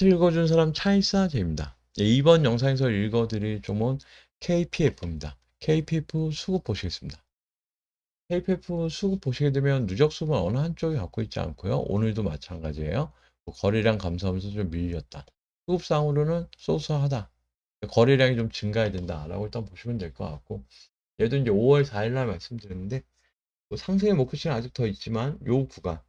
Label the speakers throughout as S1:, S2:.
S1: 차트 읽어준 사람 차이사제입니다. 네, 이번 영상에서 읽어드릴 종목은 KPF입니다. KPF 수급 보시겠습니다. KPF 수급 보시게 되면 누적 수급은 어느 한쪽이 갖고 있지 않고요. 오늘도 마찬가지예요. 뭐 거래량 감소하면서 좀 밀렸다. 수급상으로는 소소하다. 거래량이 좀 증가해야 된다라고 일단 보시면 될 것 같고 얘도 이제 5월 4일 날 말씀드렸는데 뭐 상승의 목표치는 아직 더 있지만 요 구간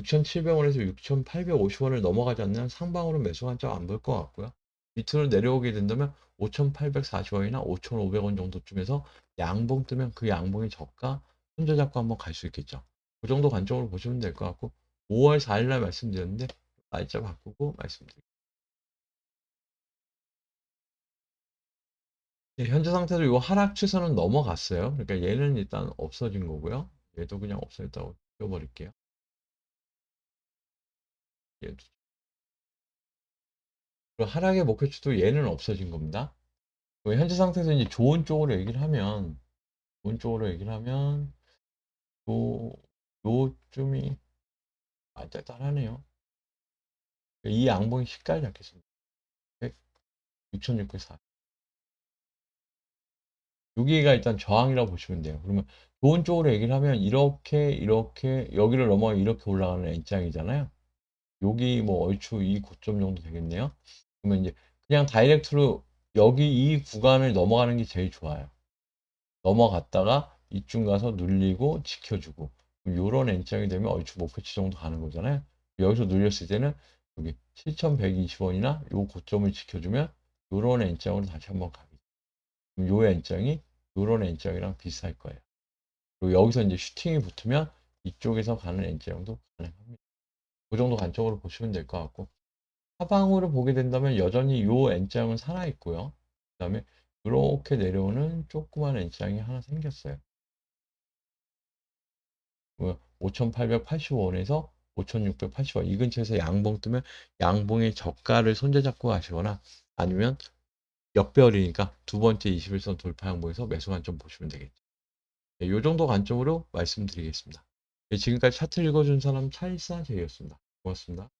S1: 6,700원에서 6,850원을 넘어가지 않는 상방으로 매수 관점 안볼 것 같고요. 밑으로 내려오게 된다면 5,840원이나 5,500원 정도쯤에서 양봉 뜨면 그 양봉이 저가 손절 잡고 한번 갈 수 있겠죠. 그 정도 관점으로 보시면 될 것 같고 5월 4일 날 말씀드렸는데 날짜 바꾸고 말씀드릴게요. 네, 현재 상태로 이 하락 추세는 넘어갔어요. 그러니까 얘는 일단 없어진 거고요. 얘도 그냥 없어졌다고 띄워버릴게요. 얘도. 그리고 하락의 목표치도 얘는 없어진 겁니다. 현재 상태에서 이제 좋은 쪽으로 얘기를 하면, 좋은 쪽으로 얘기를 하면, 요, 요쯤이, 아, 짤짤하네요. 이 양봉이 시가를 잡겠습니다. 6,640. 여기가 일단 저항이라고 보시면 돼요. 그러면 좋은 쪽으로 얘기를 하면 이렇게 이렇게 여기를 넘어 이렇게 올라가는 N장이잖아요. 여기 뭐 얼추 이 고점 정도 되겠네요. 그러면 이제 그냥 다이렉트로 여기 이 구간을 넘어가는 게 제일 좋아요. 넘어갔다가 이쯤 가서 눌리고 지켜주고 요런 N장이 되면 얼추 목표치 정도 가는 거잖아요. 여기서 눌렸을 때는 여기 7,120원이나 요 고점을 지켜주면 요런 N장으로 다시 한번 가겠죠. 요 N장이 요런 N장이랑 비슷할 거예요. 그리고 여기서 이제 슈팅이 붙으면 이쪽에서 가는 N장도 가능합니다. 그 정도 관점으로 보시면 될 것 같고 하방으로 보게 된다면 여전히 요 N장은 살아있고요. 그 다음에 이렇게 내려오는 조그만 N장이 하나 생겼어요. 5,885원에서 5,680원 이 근처에서 양봉 뜨면 양봉의 저가를 손잡고 가시거나 아니면 역별이니까 두 번째 21선 돌파 양봉에서 매수 관점 보시면 되겠죠. 네, 이 정도 관점으로 말씀드리겠습니다. 네, 지금까지 차트 읽어준 사람 차일사 제이였습니다. 고맙습니다.